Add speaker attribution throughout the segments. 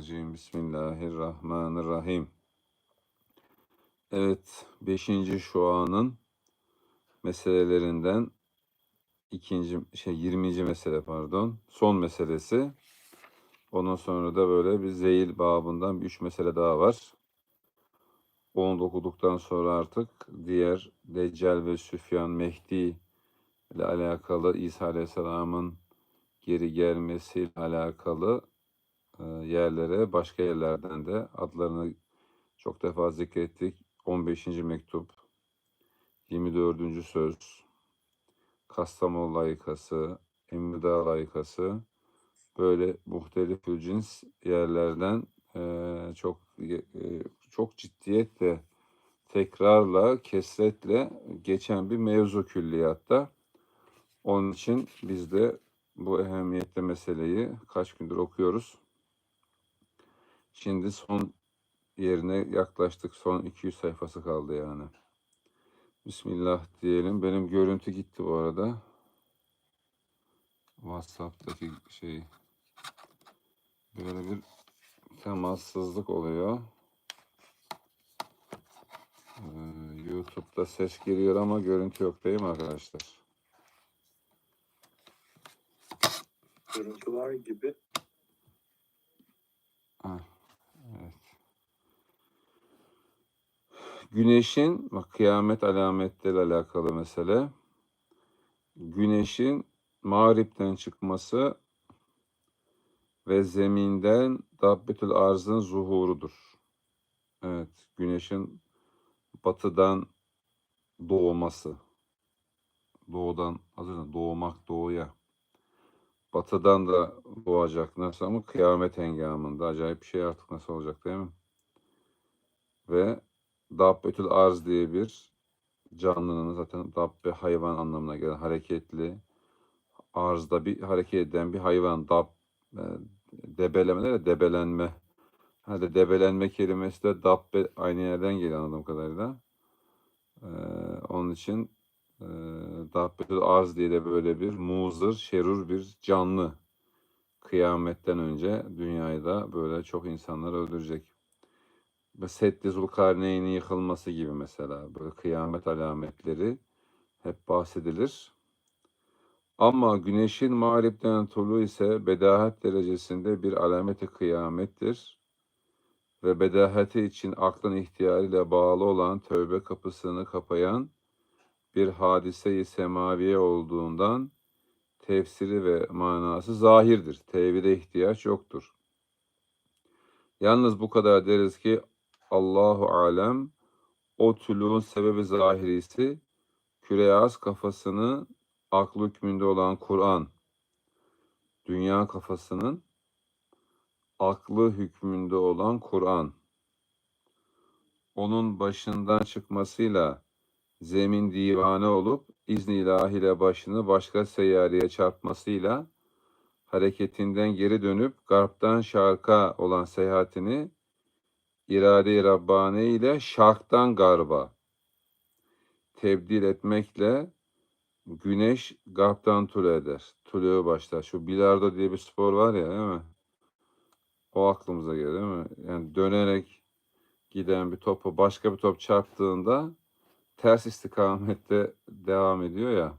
Speaker 1: Mineşşeytanirracim. Bismillahirrahmanirrahim. Evet, 5. şuanın meselelerinden ikinci şey 20. mesele pardon. Son meselesi. Ondan sonra da böyle bir zeyil babından bir üç mesele daha var. Onu da okuduktan sonra artık diğer Deccal ve Süfyan Mehdi ile alakalı İsa Aleyhisselam'ın geri gelmesiyle alakalı yerlere başka yerlerden de adlarını çok defa zikrettik. 15. mektup, 24. söz, Kastamonu layıkası, Emirdağ layıkası böyle muhtelif cins yerlerden e, çok e, çok ciddiyetle tekrarla, kesretle geçen bir mevzu külliyatta. Onun için biz de bu ehemmiyetli meseleyi kaç gündür okuyoruz. Şimdi son yerine yaklaştık. Son 200 sayfası kaldı yani. Bismillah diyelim. Benim görüntü gitti bu arada. WhatsApp'taki şey böyle bir temassızlık oluyor. Ee, YouTube'da ses giriyor ama görüntü yok değil mi arkadaşlar?
Speaker 2: Görüntü var gibi.
Speaker 1: Ha, evet. Güneşin, bak kıyamet alametleri alakalı mesele. Güneşin mağripten çıkması ve zeminden Dabbetül Arz'ın zuhurudur. Evet, güneşin batıdan doğması. Doğudan, hazır doğmak doğuya. Batıdan da doğacak nasıl ama kıyamet hengamında acayip bir şey artık nasıl olacak değil mi? Ve Dabbetül Arz diye bir canlının zaten Dabbe hayvan anlamına gelen hareketli arzda bir hareket eden bir hayvan dab e, debeleme de debelenme. Hadi debelenme kelimesi de dabbe aynı yerden geliyor anladığım kadarıyla. Ee, onun için e, Dabbetül Arz diye de böyle bir muzır, şerur bir canlı. Kıyametten önce dünyayı da böyle çok insanlar öldürecek. Seddi Zulkarneyn'in yıkılması gibi mesela böyle kıyamet alametleri hep bahsedilir. Ama güneşin mağripten tulu ise bedahat derecesinde bir alameti kıyamettir ve bedahati için aklın ihtiyarıyla bağlı olan tövbe kapısını kapayan bir hadise-i semaviye olduğundan tefsiri ve manası zahirdir. Tevhide ihtiyaç yoktur. Yalnız bu kadar deriz ki Allahu alem o tuluğun sebebi zahirisi küreyaz kafasını aklı hükmünde olan Kur'an, dünya kafasının aklı hükmünde olan Kur'an, onun başından çıkmasıyla zemin divane olup izni ilahiyle başını başka seyyareye çarpmasıyla hareketinden geri dönüp garptan şarka olan seyahatini irade-i Rabbani ile şarktan garba tebdil etmekle güneş garptan tulu eder. Tuluya başlar. Şu bilardo diye bir spor var ya değil mi? O aklımıza geliyor değil mi? Yani dönerek giden bir topu başka bir top çarptığında ters istikamette devam ediyor ya.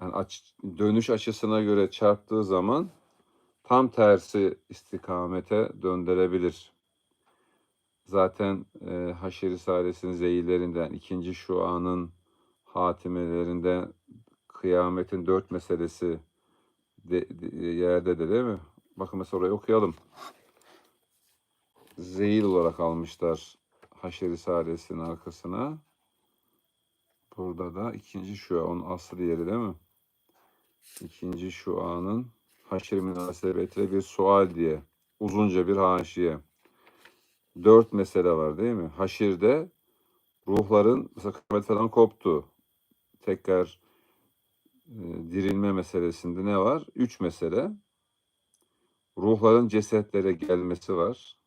Speaker 1: Yani aç, dönüş açısına göre çarptığı zaman tam tersi istikamete döndürebilir. Zaten e, Haşr Risalesi'nin zeyillerinden ikinci şuanın hatimelerinde kıyametin dört meselesi de, de, yerde de değil mi? Bakın mesela orayı okuyalım. Zeyil olarak almışlar Haşr Risalesi'nin arkasına. Burada da ikinci şua, onun aslı yeri değil mi? İkinci şuanın haşr münasebetiyle bir sual diye uzunca bir haşiye. Dört mesele var değil mi? Haşirde ruhların mesela falan koptu. Tekrar e, dirilme meselesinde ne var? Üç mesele. Ruhların cesetlere gelmesi var.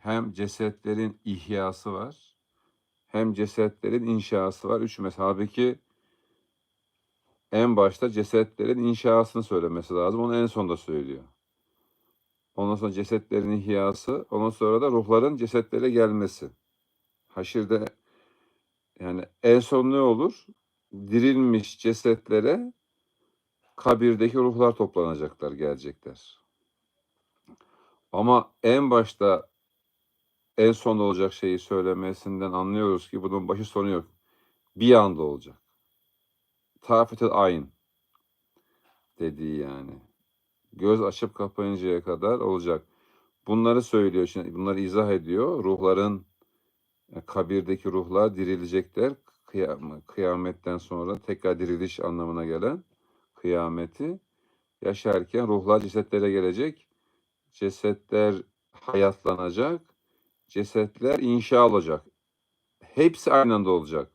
Speaker 1: Hem cesetlerin ihyası var hem cesetlerin inşası var. Üç mesela. Halbuki en başta cesetlerin inşasını söylemesi lazım. Onu en sonda söylüyor. Ondan sonra cesetlerin ihyası. Ondan sonra da ruhların cesetlere gelmesi. Haşirde yani en son ne olur? Dirilmiş cesetlere kabirdeki ruhlar toplanacaklar, gelecekler. Ama en başta en son olacak şeyi söylemesinden anlıyoruz ki bunun başı sonu yok. Bir anda olacak. Tafetel ayn dediği yani. Göz açıp kapayıncaya kadar olacak. Bunları söylüyor şimdi bunları izah ediyor. Ruhların e, kabirdeki ruhlar dirilecekler. Kıyam- Kıyametten sonra tekrar diriliş anlamına gelen kıyameti yaşarken ruhlar cesetlere gelecek. Cesetler hayatlanacak. Cesetler inşa olacak. Hepsi aynı anda olacak.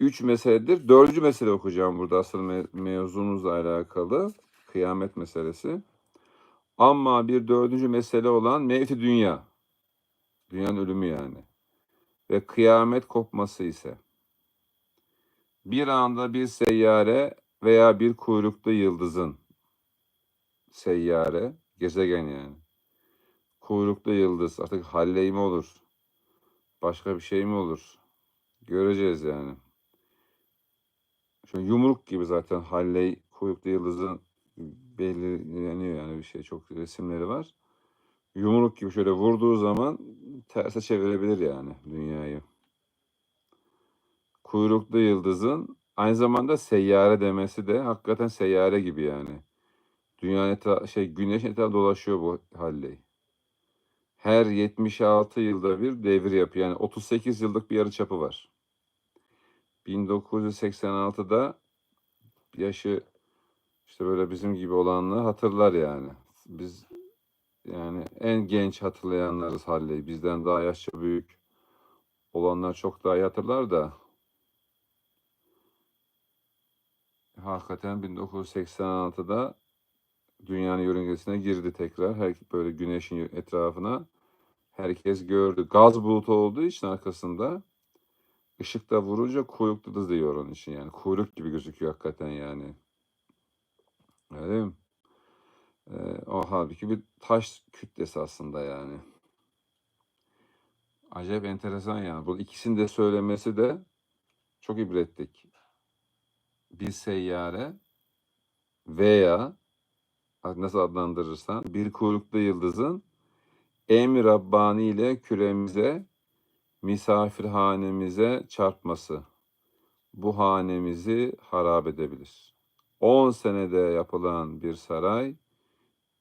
Speaker 1: Üç meseledir. Dördüncü mesele okuyacağım burada asıl me- mevzumuzla alakalı. Kıyamet meselesi. Ama bir dördüncü mesele olan mevti dünya. Dünyanın ölümü yani. Ve kıyamet kopması ise. Bir anda bir seyyare veya bir kuyruklu yıldızın seyyare, gezegen yani. Kuyruklu yıldız artık halley mi olur? Başka bir şey mi olur? Göreceğiz yani. Şu yumruk gibi zaten halley kuyruklu yıldızın belirleniyor yani bir şey çok resimleri var. Yumruk gibi şöyle vurduğu zaman terse çevirebilir yani dünyayı. Kuyruklu yıldızın aynı zamanda seyyare demesi de hakikaten seyyare gibi yani. Dünyanın etra şey güneş etrafında dolaşıyor bu halley. Her 76 yılda bir devir yapıyor. Yani 38 yıllık bir yarıçapı var. 1986'da yaşı işte böyle bizim gibi olanlar hatırlar yani. Biz yani en genç hatırlayanlarız Halley'i. Bizden daha yaşça büyük olanlar çok daha iyi hatırlar da hakikaten 1986'da dünyanın yörüngesine girdi tekrar. Her böyle güneşin etrafına herkes gördü. Gaz bulutu olduğu için arkasında ışık da vurunca kuyruklu da diyor onun için yani. Kuyruk gibi gözüküyor hakikaten yani. Öyle değil mi? Ee, o halbuki bir taş kütlesi aslında yani. Acayip enteresan yani. Bu ikisini de söylemesi de çok ibretlik. Bir seyyare veya nasıl adlandırırsan bir kuyruklu yıldızın emir Rabbani ile küremize, misafirhanemize çarpması bu hanemizi harap edebilir. 10 senede yapılan bir saray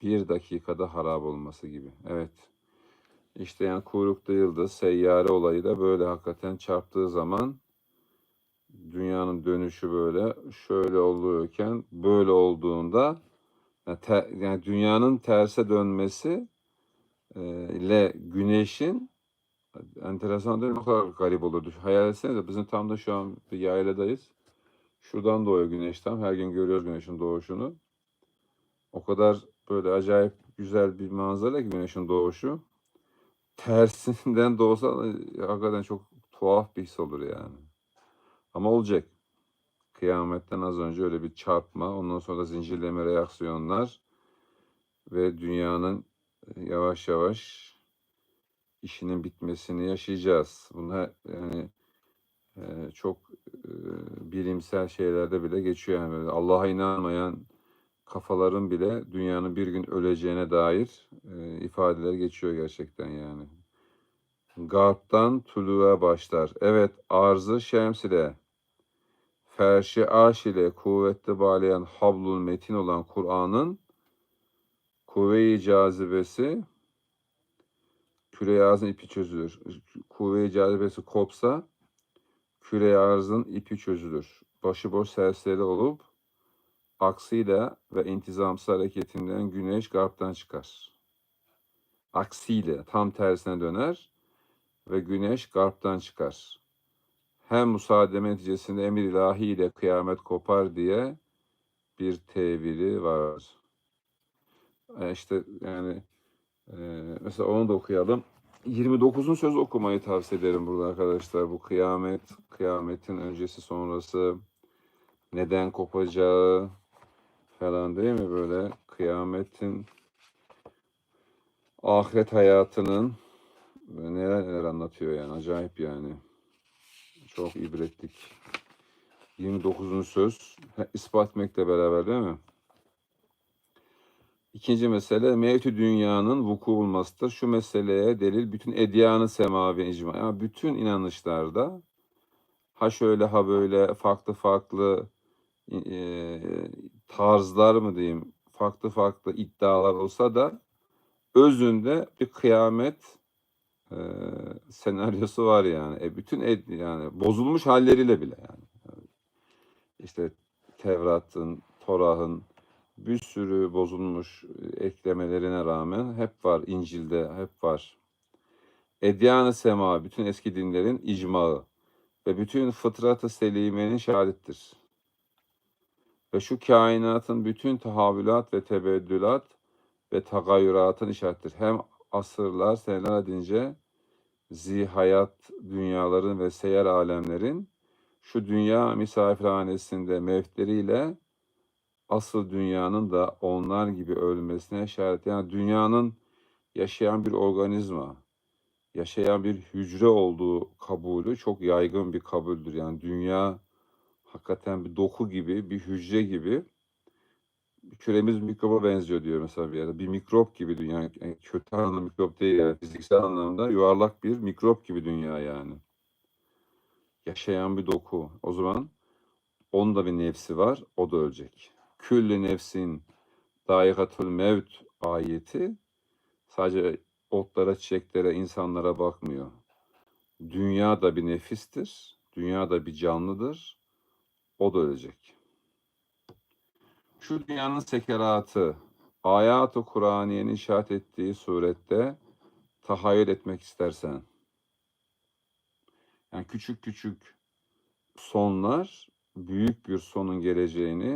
Speaker 1: bir dakikada harap olması gibi. Evet. İşte yani kuyruklu yıldız, seyyare olayı da böyle hakikaten çarptığı zaman dünyanın dönüşü böyle şöyle oluyorken böyle olduğunda yani, te- yani dünyanın terse dönmesi e, ile güneşin enteresan değil mi? Ne kadar garip olurdu. Hayal etsenize bizim tam da şu an bir yayladayız. Şuradan doğuyor güneş tam. Her gün görüyoruz güneşin doğuşunu. O kadar böyle acayip güzel bir manzara ki güneşin doğuşu. Tersinden doğsa hakikaten çok tuhaf bir his olur yani. Ama olacak. Kıyametten az önce öyle bir çarpma, ondan sonra zincirleme reaksiyonlar ve dünyanın e, yavaş yavaş işinin bitmesini yaşayacağız. Bunlar yani e, çok bilimsel şeylerde bile geçiyor yani Allah'a inanmayan kafaların bile dünyanın bir gün öleceğine dair e, ifadeler geçiyor gerçekten yani. Garptan tuluğa başlar. Evet arzı şems ile ferşi arş ile kuvvetli bağlayan hablul metin olan Kur'an'ın kuvve-i cazibesi küre arzın ipi çözülür. Kuvve-i cazibesi kopsa küre arzın ipi çözülür. Başıboş serseri olup aksiyle ve intizamsız hareketinden güneş garptan çıkar. Aksiyle tam tersine döner ve güneş garptan çıkar. Hem musademe neticesinde emir ilahi ile kıyamet kopar diye bir tevili var. E işte yani e, mesela onu da okuyalım. 29'un sözü okumayı tavsiye ederim burada arkadaşlar. Bu kıyamet, kıyametin öncesi sonrası, neden kopacağı falan değil mi böyle kıyametin ahiret hayatının neler neler anlatıyor yani acayip yani. Çok ibretlik. 29. söz ispat etmekle beraber değil mi? İkinci mesele mevtü dünyanın vuku bulmasıdır. Şu meseleye delil bütün edyanı semavi icma. Yani bütün inanışlarda ha şöyle ha böyle farklı farklı e, tarzlar mı diyeyim farklı farklı iddialar olsa da özünde bir kıyamet e, senaryosu var yani. E, bütün ed, yani bozulmuş halleriyle bile yani. İşte Tevrat'ın, Torah'ın bir sürü bozulmuş e, eklemelerine rağmen hep var. İncil'de hep var. Edyan-ı sema, bütün eski dinlerin icmağı ve bütün fıtrat-ı selimenin şahittir. Ve şu kainatın bütün tahavülat ve tebeddülat ve tagayyüratın işarettir. Hem asırlar, seneler edince zihayat dünyaların ve seyyar alemlerin şu dünya misafirhanesinde mevtleriyle asıl dünyanın da onlar gibi ölmesine işaret. Yani dünyanın yaşayan bir organizma, yaşayan bir hücre olduğu kabulü çok yaygın bir kabuldür. Yani dünya hakikaten bir doku gibi, bir hücre gibi. Küremiz mikroba benziyor diyor mesela bir yerde. Bir mikrop gibi dünya. Yani kötü anlamda mikrop değil yani. Fiziksel anlamda yuvarlak bir mikrop gibi dünya yani. Yaşayan bir doku. O zaman onun da bir nefsi var. O da ölecek. Küllü nefsin daikatul mevt ayeti sadece otlara, çiçeklere, insanlara bakmıyor. Dünya da bir nefistir. Dünya da bir canlıdır. O da ölecek. Şu dünyanın sekeratı, ayat-ı Kur'aniyenin işaret ettiği surette tahayyül etmek istersen, yani küçük küçük sonlar büyük bir sonun geleceğini